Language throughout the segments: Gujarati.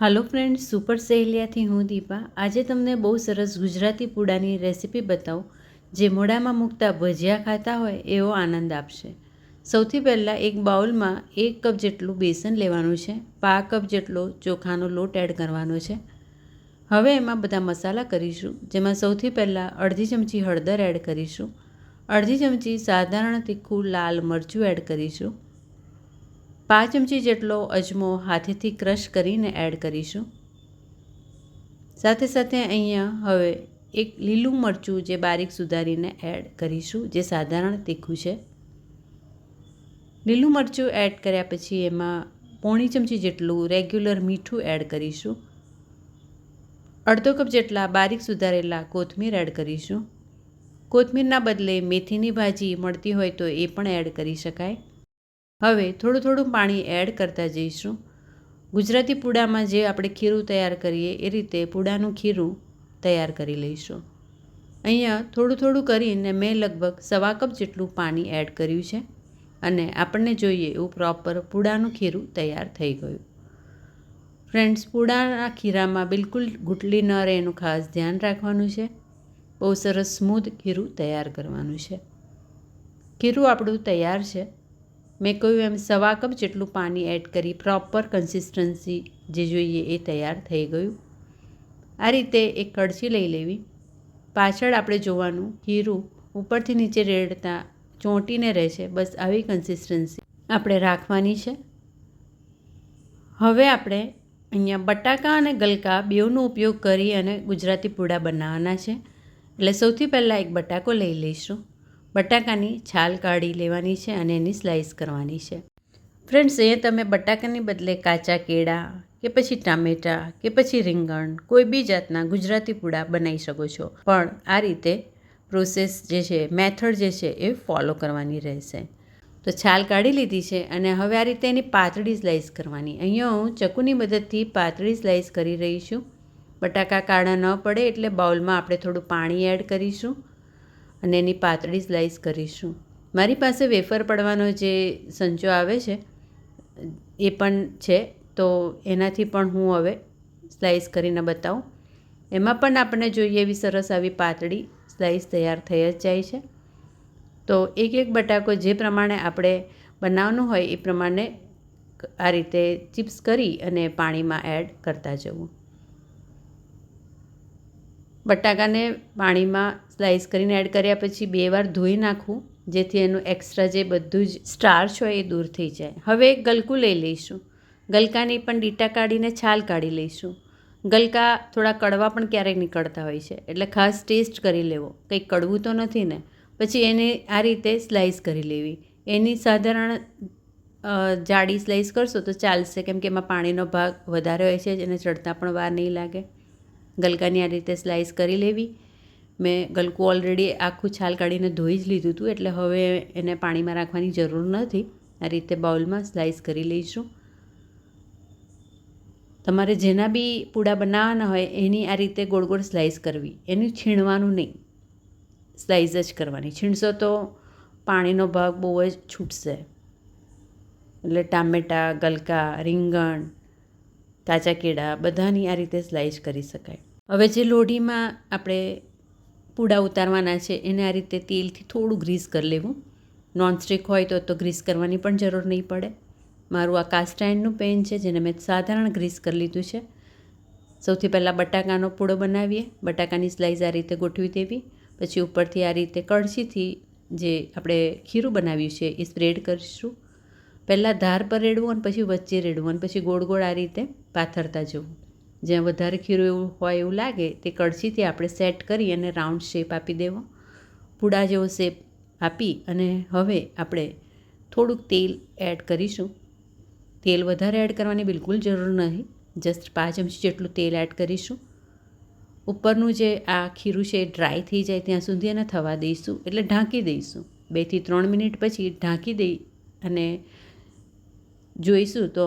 હાલો ફ્રેન્ડ સુપર સહેલિયાથી હું દીપા. આજે તમને બહુ સરસ ગુજરાતી પૂડાની રેસીપી બતાવું, જે મોઢામાં મૂકતા ભજીયા ખાતા હોય એવો આનંદ આપશે. સૌથી પહેલાં એક બાઉલમાં એક કપ જેટલું બેસન લેવાનું છે પા કપ જેટલો ચોખાનો લોટ એડ કરવાનો છે. હવે એમાં બધા મસાલા કરીશું, જેમાં સૌથી પહેલાં અડધી ચમચી હળદર એડ કરીશું, અડધી ચમચી સાધારણ તીખું લાલ મરચું એડ કરીશું પાંચ ચમચી જેટલો અજમો હાથેથી ક્રશ કરીને એડ કરીશું. સાથે સાથે અહીંયા હવે એક લીલું મરચું જે બારીક સુધારીને એડ કરીશું, જે સાધારણ તીખું છે. લીલું મરચું એડ કર્યા પછી એમાં પોણી ચમચી જેટલું રેગ્યુલર મીઠું એડ કરીશું. અડધો કપ જેટલા બારીક સુધારેલા કોથમીર એડ કરીશું. કોથમીરના બદલે મેથીની ભાજી મળતી હોય તો એ પણ એડ કરી શકાય. હવે થોડું થોડું પાણી એડ કરતા જઈશું. ગુજરાતી પૂડામાં જે આપણે ખીરું તૈયાર કરીએ, એ રીતે પૂડાનું ખીરું તૈયાર કરી લઈશું. અહીંયા થોડું થોડું કરીને મેં લગભગ સવા કપ જેટલું પાણી એડ કર્યું છે અને આપણને જોઈએ એવું પ્રોપર પૂડાનું ખીરું તૈયાર થઈ ગયું. ફ્રેન્ડ્સ પૂડાના ખીરામાં બિલકુલ ગુટલી ન રહે એનું ખાસ ધ્યાન રાખવાનું છે. બહુ સરસ સ્મૂધ ખીરું તૈયાર કરવાનું છે. ખીરું આપણું તૈયાર છે. મેં કહ્યું એમ સવા કપ જેટલું પાણી એડ કરી પ્રોપર કન્સિસ્ટન્સી જે જોઈએ એ તૈયાર થઈ ગયું. આ રીતે એક કડછી લઈ લેવી. પાછળ આપણે જોવાનું ખીરું ઉપરથી નીચે રેડતા ચોંટીને રહે છે બસ આવી કન્સિસ્ટન્સી આપણે રાખવાની છે. હવે આપણે અહીંયા બટાકા અને ગલકા બેઉનો ઉપયોગ કરી અને ગુજરાતી પૂડા બનાવવાના છે. એટલે સૌથી પહેલાં એક બટાકો લઈ લઈશું. બટાકાની છાલ કાઢી લેવાની છે અને એની સ્લાઈસ કરવાની છે. ફ્રેન્ડ્સ અહીંયા તમે બટાકાની બદલે કાચા કેળા કે પછી ટામેટાં કે પછી રીંગણ, કોઈ બી જાતના ગુજરાતી પૂડા બનાવી શકો છો. પણ આ રીતે પ્રોસેસ જે છે મેથડ જે છે, એ ફોલો કરવાની રહેશે. તો છાલ કાઢી લીધી છે અને હવે આ રીતે એની પાતળી સ્લાઈસ કરવાની. અહીંયા હું ચકુની મદદથી પાતળી સ્લાઈસ કરી રહી છું. બટાકા કાળા ન પડે એટલે બાઉલમાં આપણે થોડું પાણી એડ કરીશું. અને એની પાતળી સ્લાઈસ કરીશું. મારી પાસે વેફર પડવાનો જે સંચો આવે છે, એ પણ છે, તો એનાથી પણ હું હવે સ્લાઈસ કરીને બતાવું. એમાં પણ આપણને જોઈએ એવી સરસ આવી પાતળી સ્લાઈસ તૈયાર થઈ જ જાય છે. તો એક એક બટાકો જે પ્રમાણે આપણે બનાવવાનું હોય, એ પ્રમાણે આ રીતે ચિપ્સ કરી અને પાણીમાં એડ કરતા જવું. બટાકાને પાણીમાં સ્લાઈસ કરીને એડ કર્યા પછી બે વાર ધોઈ નાખું, જેથી એનું એક્સ્ટ્રા જે બધું જ સ્ટાર્ચ હોય એ દૂર થઈ જાય. હવે ગલકું લઈ લઈશું. ગલકાની પણ ડીટા કાઢીને છાલ કાઢી લઈશું. ગલકા થોડા કડવા પણ ક્યારેક નીકળતા હોય છે, એટલે ખાસ ટેસ્ટ કરી લેવો. કંઈ કડવું તો નથી ને. પછી એને આ રીતે સ્લાઈસ કરી લેવી. એની સાધારણ જાડી સ્લાઈસ કરશો તો ચાલશે, કેમ કે એમાં પાણીનો ભાગ વધારે હોય છે એને ચડતા પણ વાર નહીં લાગે. ગલકાની આ રીતે સ્લાઈસ કરી લેવી. મેં ગલકું ઓલરેડી આખું છાલ કાઢીને ધોઈ જ લીધું હતું, એટલે હવે એને પાણીમાં રાખવાની જરૂર નથી. આ રીતે બાઉલમાં સ્લાઈસ કરી લઈશું. તમારે જેના બી પૂડા બનાવવાના હોય, એની આ રીતે ગોળ ગોળ સ્લાઈસ કરવી. એનું છીણવાનું નહીં. સ્લાઈસ જ કરવાની. છીણશો તો પાણીનો ભાગ બહુ જ છૂટશે. એટલે ટામેટાં, ગલકા, રીંગણ, કાચા કેળા, બધાની આ રીતે સ્લાઈસ કરી શકાય. હવે જે લોઢીમાં આપણે પૂડા ઉતારવાના છે, એને આ રીતે તેલથી થોડું ગ્રીસ કરી લેવું. નોનસ્ટિક હોય તો તો ગ્રીસ કરવાની પણ જરૂર નહીં પડે. મારું આ કાસ્ટ પેન છે, જેને મેં સાધારણ ગ્રીસ કરી લીધું છે. સૌથી પહેલાં બટાકાનો પૂડો બનાવીએ. બટાકાની સ્લાઈસ આ રીતે ગોઠવી દેવી. પછી ઉપરથી આ રીતે કળશીથી જે આપણે ખીરું બનાવ્યું છે, એ સ્પ્રેડ કરીશું. પહેલાં ધાર પર રેડવું અને પછી વચ્ચે રેડવું અને પછી ગોળ ગોળ આ રીતે પાથરતા જવું. જ્યાં વધારે ખીરું એવું હોય એવું લાગે તે કળછીથી આપણે સેટ કરી અને રાઉન્ડ શેપ આપી દેવો. પૂડા જેવો શેપ આપી અને હવે આપણે થોડુંક તેલ એડ કરીશું. તેલ વધારે એડ કરવાની બિલકુલ જરૂર નથી જસ્ટ પાંચ ચમચી જેટલું તેલ એડ કરીશું. ઉપરનું જે આ ખીરું છે એ ડ્રાય થઈ જાય ત્યાં સુધી એને થવા દઈશું એટલે ઢાંકી દઈશું. બેથી ત્રણ મિનિટ પછી ઢાંકી દઈ અને જોઈશું તો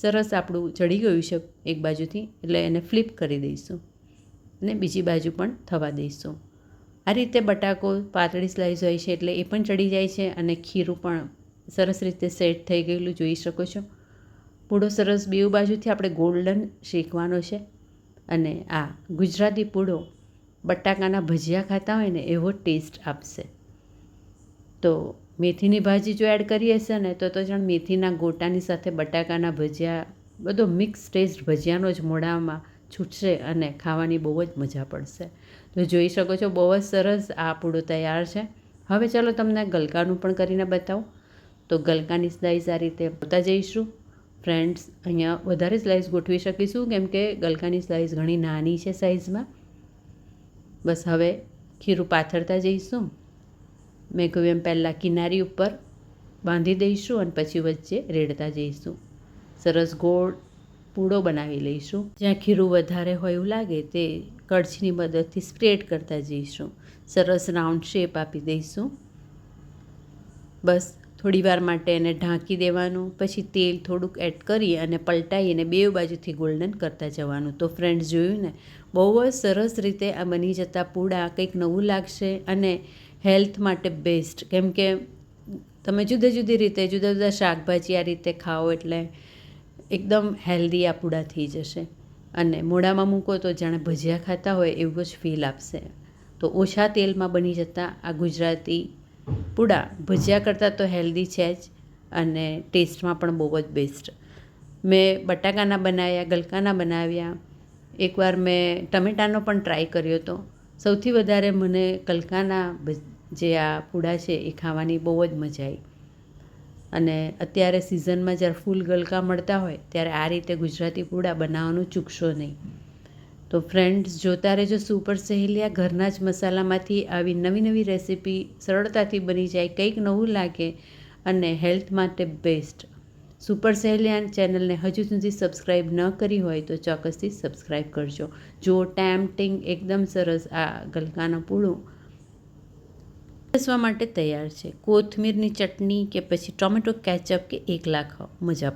સરસ આપણું ચડી ગયું છે એક બાજુથી, એટલે એને ફ્લિપ કરી દઈશું અને બીજી બાજુ પણ થવા દઈશું. આ રીતે બટાકો પાતળી સ્લાઈસ હોય છે એટલે એ પણ ચડી જાય છે અને ખીરું પણ સરસ રીતે સેટ થઈ ગયેલું જોઈ શકો છો. પૂડો સરસ બેઉ બાજુથી આપણે ગોલ્ડન શેકવાનો છે અને આ ગુજરાતી પૂડો બટાકાના ભજીયા ખાતા હોય ને એવો ટેસ્ટ આપશે. તો મેથીની ભાજી જો એડ કરીએ છે ને, તો તો જાણ મેથીના ગોટાની સાથે બટાકાના ભજીયા, બધો મિક્સ ટેસ્ટ ભજીયાનો જ મોઢામાં છૂટશે અને ખાવાની બહુ જ મજા પડશે. તો જોઈ શકો છો, બહુ જ સરસ આ પૂડો તૈયાર છે. હવે ચાલો તમને ગલકાનું પણ કરીને બતાવું. તો ગલકાની સ્લાઈસ આ રીતે હોતા જઈશું. ફ્રેન્ડ્સ અહીંયા વધારે સ્લાઈસ ગોઠવી શકીશું, કેમ કે ગલકાની સ્લાઈસ ઘણી નાની છે સાઇઝમાં બસ હવે ખીરું પાથરતા જઈશું. મેં કહ્યું, એમ પહેલાં કિનારી ઉપર બાંધી દઈશું અને પછી વચ્ચે રેડતા જઈશું. સરસ ગોળ પૂડો બનાવી લઈશું. જ્યાં ખીરું વધારે હોય એવું લાગે, તે કળછીની મદદથી સ્પ્રેડ કરતા જઈશું. સરસ રાઉન્ડ શેપ આપી દઈશું. બસ, થોડી વાર માટે એને ઢાંકી દેવાનું, પછી તેલ થોડુંક એડ કરી અને પલટાઈ અને બે બાજુથી ગોલ્ડન કરતા જવાનું. તો ફ્રેન્ડ્સ જોયું ને? બહુ જ સરસ રીતે આ બની જતા પૂડા કંઈક નવું લાગશે અને હેલ્થ માટે બેસ્ટ. કેમ કે તમે જુદી જુદી રીતે, જુદા જુદા શાકભાજી આ રીતે ખાઓ એટલે એકદમ હેલ્ધી આ પૂડા થઈ જશે. અને મોઢામાં મૂકો તો જાણે ભજીયા ખાતા હોય એવું જ ફીલ આપશે. તો ઓછા તેલમાં બની જતા આ ગુજરાતી પૂડા ભજીયા કરતાં તો હેલ્ધી છે જ અને ટેસ્ટમાં પણ બહુ જ બેસ્ટ. મેં બટાકાના બનાવ્યા ગલકાના બનાવ્યા. એકવાર મેં ટમેટાનો પણ ટ્રાય કર્યો હતો સૌથી વધારે મને કલકાના જે આ પૂડા છે એ ખાવાની બહુ જ મજા આવી અને અત્યારે સિઝનમાં જ્યારે ફૂલ ગલકા મળતા હોય ત્યારે આ રીતે ગુજરાતી પૂડા બનાવવાનું ચૂકશો નહીં. તો ફ્રેન્ડ્સ, જોતા રહેજો સુપર સહેલિયા. ઘરના જ મસાલામાંથી આવી નવી નવી રેસીપી સરળતાથી બની જાય, કંઈક નવું લાગે અને હેલ્થ માટે બેસ્ટ. સુપર સહેલિયાન ચેનલને હજુ સુધી સબસ્ક્રાઈબ ન કરી હોય તો ચોક્કસથી સબસ્ક્રાઈબ કરજો. જો ટેમ્પટિંગ એકદમ સરસ આ ગલકાનું પૂળું. બેસવા માટે તૈયાર છે. કોથમીરની ચટણી કે પછી ટોમેટો કેચઅપ કે એકલા ખાઓ મજા